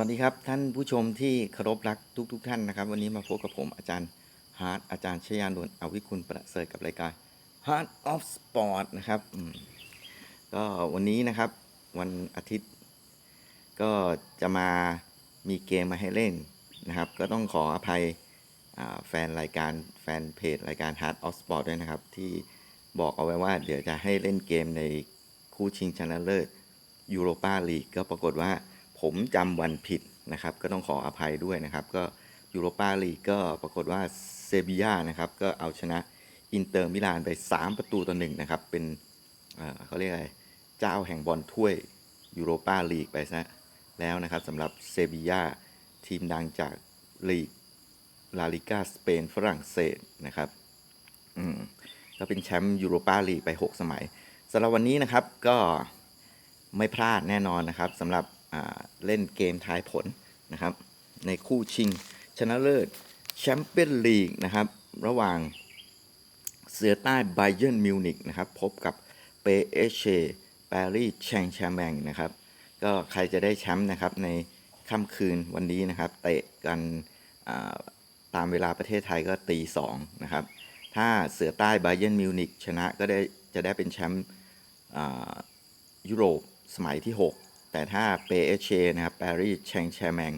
วัสดีครับท่านผู้ชมที่เคารพรักทุกๆท่านนะครับ วันนี้มาพบกับผมอาจารย์ฮาร์ดอาจารย์ชยานนท์อวิคุณประเสริฐกับรายการ Heart of Sport นะครับก็วันนี้นะครับวันอาทิตย์ ก็จะมามีเกมมาให้เล่นนะครับ ก็ต้องขออภัยแฟนรายการแฟนเพจรายการ Heart of Sport ด้วยนะครับ ที่บอกเอาไว้ว่าเดี๋ยวจะให้เล่นเกมในคู่ชิงชนะเลิศยูโรปาลีกก็ปรากฏว่า ผมจำวันผิดนะครับ ก็ต้องขออภัยด้วยนะครับ ก็ยูโรปาลีกก็ปรากฏว่าเซบียานะครับ ก็เอาชนะอินเตอร์มิลานไป 3 ประตูต่อหนึ่งนะครับ เป็นเเขาเรียกอะไรเจ้าแห่งบอลถ้วยยูโรปาลีกไปซะแล้วนะครับสำหรับเซบียาทีมดังจากลีกลาลิกาสเปนฝรั่งเศสนะครับอืมก็เป็นแชมป์ยูโรปาลีกไป 6 สมัยสำหรับวันนี้นะครับก็ไม่พลาดแน่นอนนะครับสำหรับ เล่นเกมทายผลนะครับ ในคู่ชิงชนะเลิศแชมเปี้ยนลีกนะครับ ระหว่างเสือใต้ไบเยนมิวนิกนะครับ พบกับเปเอเชปารีสแชงแชแมงนะครับ ก็ใครจะได้แชมป์นะครับในค่ำคืนวันนี้นะครับ เตะกันตามเวลาประเทศไทยก็ตีสองนะครับ ถ้าเสือใต้ไบเยนมิวนิกชนะก็ได้จะได้เป็นแชมป์ยุโรปสมัยที่ 6 แต่ถ้าเปเอเชนะครับปารีสแชงแชแมง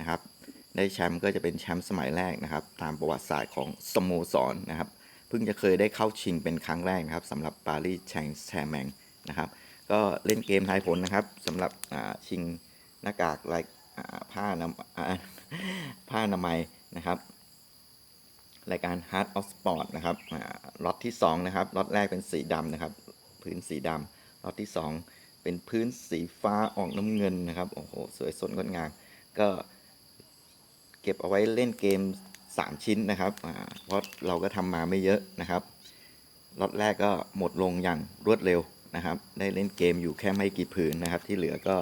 นะครับได้แชมป์ก็จะเป็นแชมป์สมัยแรกนะครับ ตามประวัติศาสตร์ของสโมสรนนะครับ เพิ่งจะเคยได้เข้าชิงเป็นครั้งแรกนะครับสำหรับปารีสแชงแชแมงนะครับ ก็เล่นเกมทายผลนะครับสำหรับชิงหน้ากากลายผ้านาผ้านามัยนะครับ รายการ Heart of Sport นะครับล็อตที่ 2 นะครับล็อตแรกเป็นสีดำนะครับ พื้นสีดำล็อตที่ 2 เป็นพื้นสีฟ้าออกน้ำเงินนะครับ โอ้โห สวยสดงดงาม ก็เก็บเอาไว้เล่นเกม 3 ชิ้นนะครับ เพราะเราก็ทำมาไม่เยอะนะครับ ล็อตแรกก็หมดลงอย่างรวดเร็วนะครับ ได้เล่นเกมอยู่แค่ไม่กี่ผืนนะครับ ที่เหลือก็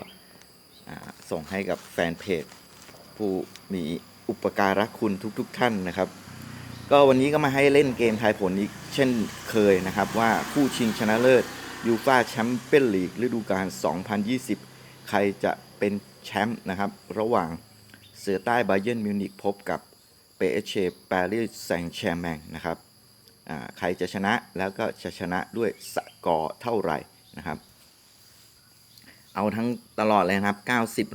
อส่งให้กับแฟนเพจผู้มีอุปการะคุณทุกๆทท่านนะครับ ก็วันนี้ก็มาให้เล่นเกมทายผลอีกเช่นเคยนะครับ ว่าคู่ชิงชนะเลิศ ยูฟาแชมเปี้ยนลีกฤดูกาล 2020 ใครจะเป็นแชมป์นะครับ ระหว่างเสือใต้ไบเย r n นมิวนิกพบกับเปเอเชปารีสแซงแชร์แมงนะครับใครจะชนะแล้วก็จะชนะด้วยสกอร์เท่าไหร่นะครับ เอาทั้งตลอดเลยครับ 90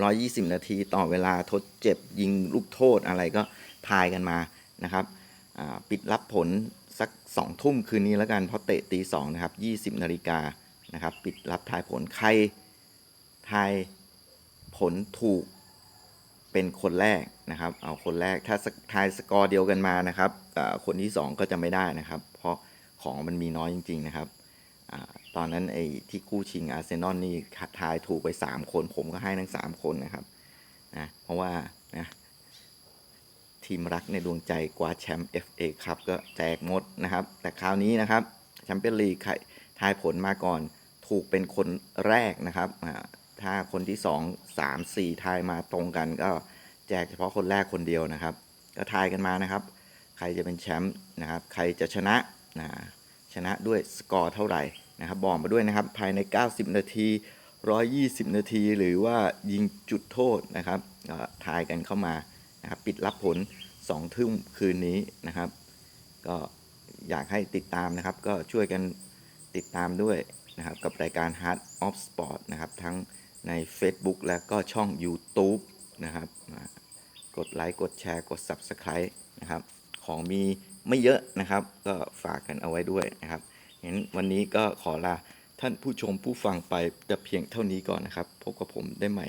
120 นาทีต่อเวลาทดเจ็บยิงลูกโทษอะไรก็ทายกันมานะครับปิดรับผล สัก2ทุ่มคืนนี้แล้วกันเพราะเตะตีสองนะครับ20นาฬิกานะครับ ปิดรับทายผลใครทายผลถูกเป็นคนแรกนะครับ เอาคนแรกถ้าสกทายสกอร์เดียวกันมานะครับคนที่2ก็จะไม่ได้นะครับ เพราะของมันมีน้อยจริง ๆนะครับอตอนนั้นไอ้ที่คู่ชิงอาร์เซนอลนี่ทายถูกไป 3 คน ผมก็ให้ทั้ง 3 คนนะครับนะเพราะว่านะ ทีมรักในดวงใจกว่าแชมป์ FA ครับก็แจกหมดนะครับ แต่คราวนี้นะครับแชมเปี้ยนลีกทายผลมาก่อนถูกเป็นคนแรกนะครับถ้าคนที่ 2 3 4 ทายมาตรงกันก็แจกเฉพาะคนแรกคนเดียวนะครับ ก็ทายกันมานะครับ ใครจะเป็นแชมป์นะครับ ใครจะชนะนะชนะด้วยสกอร์เท่าไหร่นะครับ บอกมาด้วยนะครับ ภายใน 90 นาที 120 นาที หรือว่ายิงจุดโทษนะครับทายกันเข้ามา นะครับปิดรับผล2ทุ่มคืนนี้นะครับ ก็อยากให้ติดตามนะครับ ก็ช่วยกันติดตามด้วยนะครับ กับรายการ Heart of Sport นะครับ ทั้งใน Facebook และก็ช่อง YouTube นะครับกดไลค์กดแชร์กด Subscribe นะครับ ของมีไม่เยอะนะครับ ก็ฝากกันเอาไว้ด้วยนะครับเห็นวันนี้ก็ขอลาท่านผู้ชมผู้ฟังไปแต่เพียงเท่านี้ก่อนนะครับ พบกับผมได้ใหม่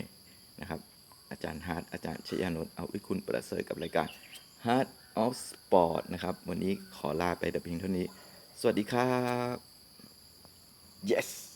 นะครับ อาจารย์ฮาร์ดอาจารย์ชยานนท์เอาวิคุณประเสริฐกับรายการ Heart of Sport นะครับ วันนี้ขอลาไปแต่เพียงเท่านี้ สวัสดีครับ yes